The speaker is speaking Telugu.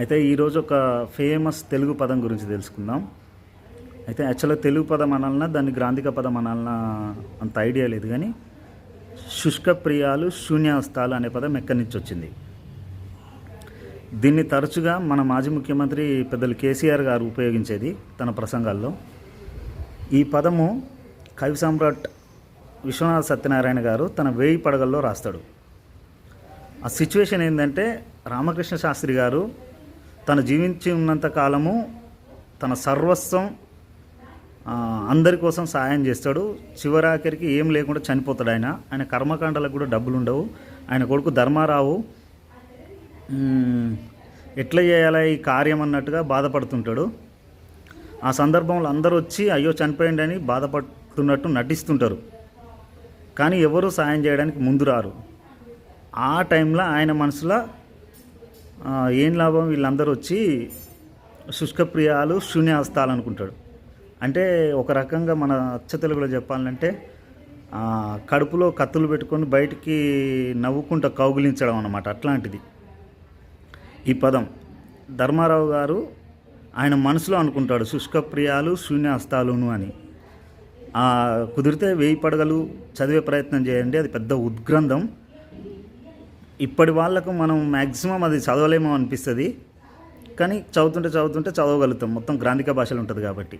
అయితే ఈరోజు ఒక ఫేమస్ తెలుగు పదం గురించి తెలుసుకుందాం. అయితే యాక్చువల్గా తెలుగు పదం అనాలన్నా దాన్ని గ్రాంధిక పదం అనాలన్నా అంత ఐడియా లేదు కానీ శుష్క ప్రియాలు శూన్యాస్తాలు అనే పదం ఎక్కడి నుంచి వచ్చింది? దీన్ని తరచుగా మన మాజీ ముఖ్యమంత్రి పెద్దలు కేసీఆర్ గారు ఉపయోగించేది తన ప్రసంగాల్లో. ఈ పదము కవి సామ్రాట్ విశ్వనాథ సత్యనారాయణ గారు తన వేయి పడగల్లో రాస్తాడు. ఆ సిచ్యువేషన్ ఏంటంటే రామకృష్ణ శాస్త్రి గారు తను జీవించి ఉన్నంత కాలము తన సర్వస్వం అందరి కోసం సహాయం చేస్తాడు. చివరాఖరికి ఏం లేకుండా చనిపోతాడు ఆయన. ఆయన కర్మకాండలకు కూడా డబ్బులు ఉండవు. ఆయన కొడుకు ధర్మారావు ఎట్లా చేయాలా ఈ కార్యం అన్నట్టుగా బాధపడుతుంటాడు. ఆ సందర్భంలో అందరూ వచ్చి అయ్యో చనిపోయింది అని బాధపడుతున్నట్టు నటిస్తుంటారు. కానీ ఎవరు సాయం చేయడానికి ముందు రారు. ఆ టైంలో ఆయన మనసులో ఏం లాభం? వీళ్ళందరూ వచ్చి శుష్కప్రియాలు శూన్యాస్తాలు అనుకుంటాడు అంటే ఒక రకంగా మన అచ్చ తెలుగులో చెప్పాలంటే కడుపులో కత్తులు పెట్టుకొని బయటికి నవ్వుకుంటూ కౌగిలించడం అన్నమాట. అట్లాంటిది. ఈ పదం. ధర్మారావు గారు ఆయన మనసులో అనుకుంటాడు శుష్కప్రియాలు శూన్యాస్తాలును అని. కుదిరితే వేయి పడగలు చదివే ప్రయత్నం చేయండి అది పెద్ద ఉద్గ్రంథం. ఇప్పటి వాళ్ళకు మనం మ్యాక్సిమం అది చదవలేమో అనిపిస్తుంది. కానీ చదువుతుంటే చదువుతుంటే చదవగలుగుతాం. మొత్తం గ్రాంధిక భాషలు ఉంటుంది కాబట్టి.